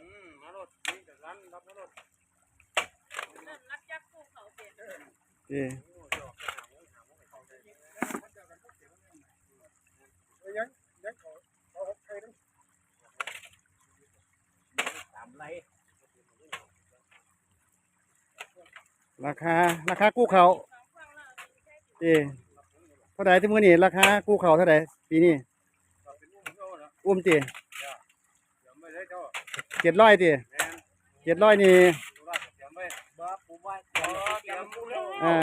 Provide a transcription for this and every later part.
อืมมารถนี่แต่ร้านรับมารถนักยักษ์ภูเขาเป็นเอ้ยโอ้ยออกไปหาหมูหาหมูให้เขาได้ยังยังเขาขาใครนั่นสามไรราคาราคากู้เขาเอเท่าไหร่ที่มือนี้ราคากู้เขาเท่าไหร่ปีนี้อุ้มติเดี๋ยวไม่ได้เจ้า เจ็ดร้อยติแม่นเจ็ดร้อยนี่ดูว่าเตรียมไว้บ้าปูไว้เตรียมปูแล้วอ่า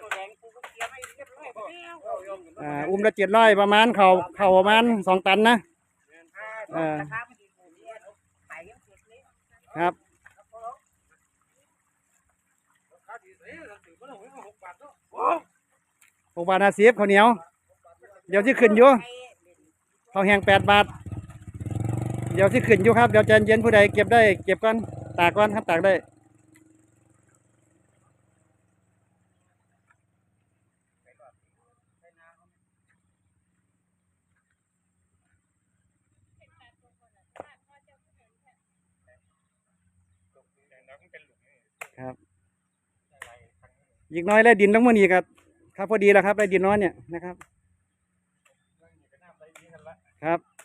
ตัวแดงปูก็เตรียมให้เรียบร้อยบ่เอายอมกันอ่าอุ้มละเจ็ดร้อยประมาณเขาเขาประมาณสองตันนะแม่นอ่าราคาไม่ดีปูนี้ขายยังเสร็จเลยครับราคาดีเสียถือว่าเราไม่มาหกบาทเนาะหกบาทห้าสิบข้าวเหนียว เดี๋ยวที่ขึ้นอยู่ข้าวแห้งแปดบาท เดี๋ยวที่ขึ้นอยู่ครับเดี๋ยวใจเย็นผู้ใดเก็บได้เก็บก่อนตากก่อนครับตากได้ครับอีกน้อยได้ดินต้องมือนี้ครับครับพอดีแล้วครับได้ดินน้อยเนี่ยนะครับ ครับ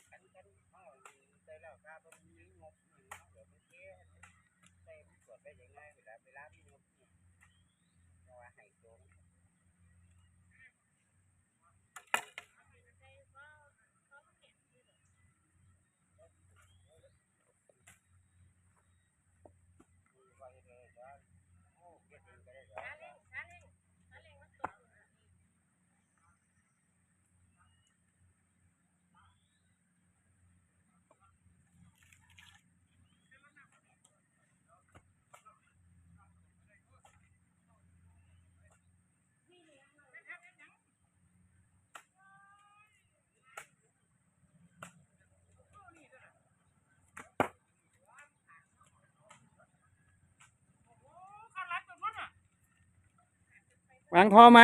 วางทอไหม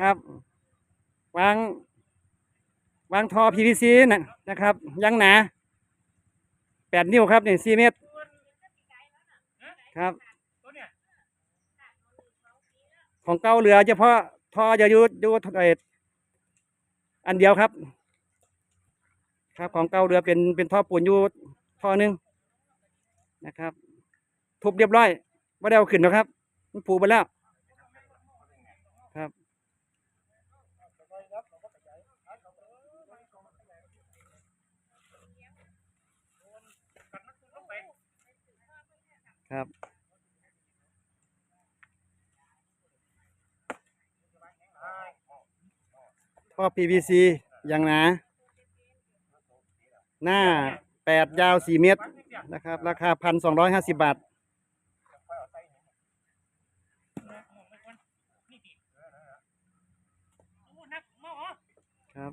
ครับ วาง วางทอ PVC นะนะครับ ยังหนาแปดนิ้วครับเนี่ยสี่เมตรครับ ของเก่าเหลือเฉพาะทอจะอยู่อยู่เอ่ออันเดียวครับ ครับของเก่าเหลือเป็นเป็นท่อปูนอยู่ท่อหนึงนะครับ ทุบเรียบร้อยไม่ได้เอาขึ้นหรอกครับ มันปูไปแล้ว ครับ ครับ ท่อ PVC อย่างหนา หน้าแปดยาวสี่เมตรนะครับ ราคาพันสองร้อยห้าสิบบาท ครับ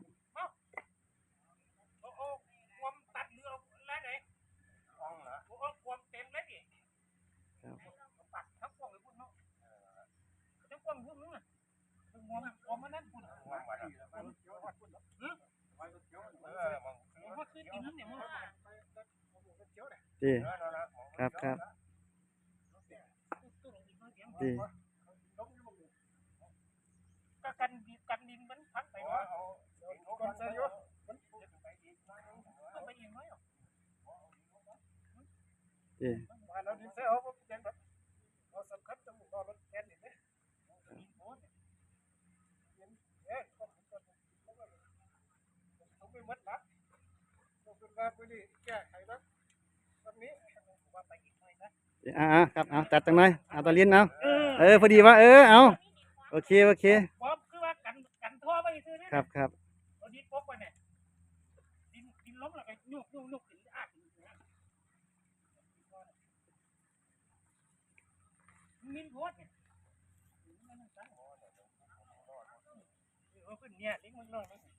ดีครับครับดีก็กันดินกันดินมันพักไปว่าก่อนใส่อยู่เอาไปเองไหมอะดีบ้านเราดินใส่เอาบ่เปลี่ยนครับเอาสำคัญจังบ่รถแกนนี่เด้ดินโพดเอ๊ะก็ผมไปหมดละผมเป็น ว่าไปนี่แก้ไขแล้ววันนี้ว่าไปอีกหน่อยนะอ่าอ่าครับเอาจัดจังหน่อยเอาตะลิ้นเอาเออพอดีว่าเออเอาโอเคโอเคว่าคือว่ากันกันท่อไปซื้อเนี่ยครับครับเอาดินปกไปเนี่ยดินดินล้มแล้วก็ยุกยุกยุกขึ้นอาขึ้นมินโพดเนี่ยเออขึ้นเนี่ยลิงมันลงไหมแต่แค่ที่เน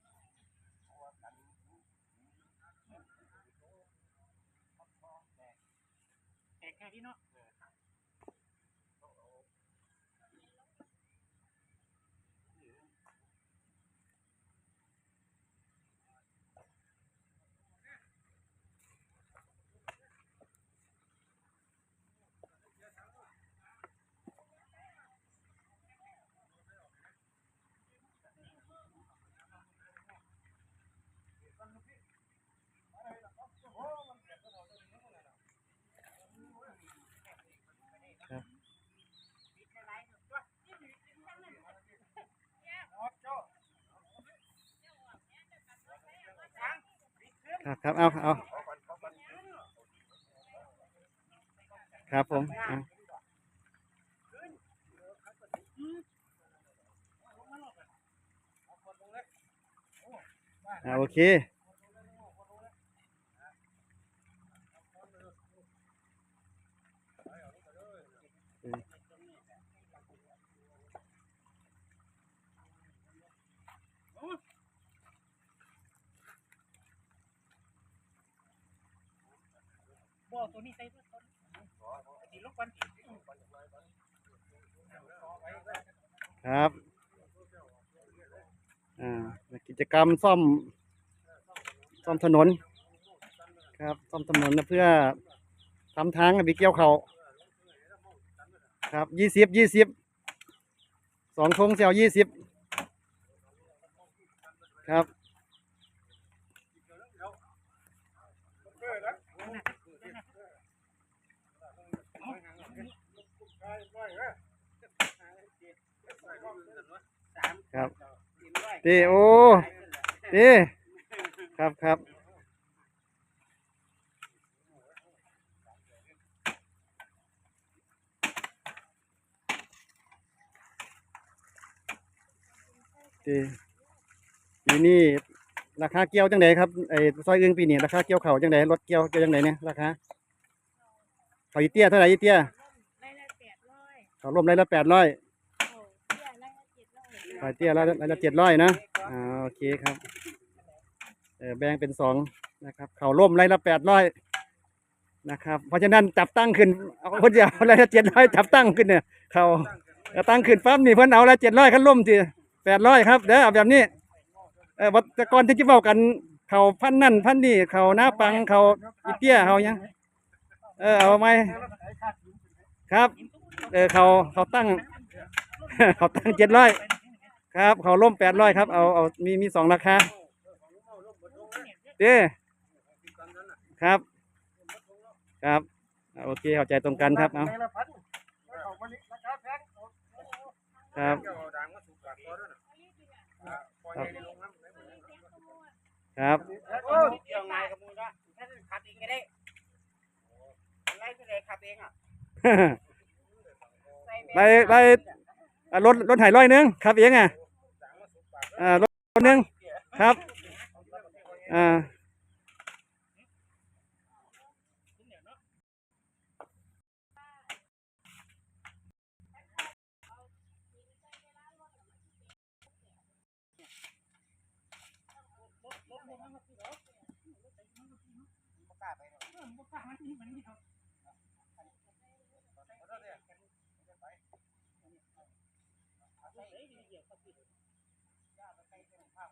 าะ ครับ ครับเอาเอาครับผมเอาอ่าโอเค บ่ ตัวนี้ใส่ตัวนี้ลงกันอีครับอ่ากิจกรรมซ่อม ซ่อมถนน ครับ ซ่อมถนนนะเพื่อทำทางให้ไปเกี่ยวเขาครับยี่สิบยี่สิบสองทงเซลยี่สิบครับ เออนะใช่ไม่ฮะ ครับเต้โอ้เต้ครับครับเต้ปีนี้ราคาเกี่ยวจังไดครับไอ้ซอยอึงปีนี้ราคาเกี่ยวเขาวจังไดรถเกี่ยวเกี่ยวจังไดเนี่ยราคาเขาอีเตี้ยเท่าไหร่อีเตี้ยไล่ละแปดร้อยเขาร่วมไรละแปดร้อย โอ้เบี้ยไล่ละเจ็ดร้อยขายเตี้ยละละเจ็ดร้อยนะอ่าโอเคครับเออแบ่งเป็นสองนะครับ เขาร่มไรละแปดร้อยนะครับ เพราะฉะนั้นจับตั้งขึ้นเอาคนเดียวไรละเจ็ดร้อยจับตั้งขึ้นเนี่ยเขาเอาตั้งขึ้นปั๊บนี่เพิ่นเอาละเจ็ดร้อยขั้นร่มสิแปดร้อยครับเด้อเอาแบบนี้เออวัตกรที่จะเว้ากันเขาพันนั่นพันนี่เขาหน้าปังเขาอีเตี้ยเขายังเออเอาไหมครับ เออเขาเขาตั้ง เขาตั้งเจ็ดร้อย ครับเขาล่มแปดร้อยครับ เอาเอามีมีสองราคาเด้ครับ ครับอ่าโอเคเข้าใจตรงกันครับเอาในละพันเอามาราคาแพงครับเจ้าดังมาถูกกัดตัวด้วยนะอ่าปล่อยให้ลงน้ำครับโอ้เกี่ยวไงกับมึงก็ถ้าขับเองก็ได้ไล่ไปเลยขับเองอะไปไปอะรถรถไถร้อยหนึงครับเองอะ อ่ารถนึงครับ อ่าไป้าไปเป็นข้าว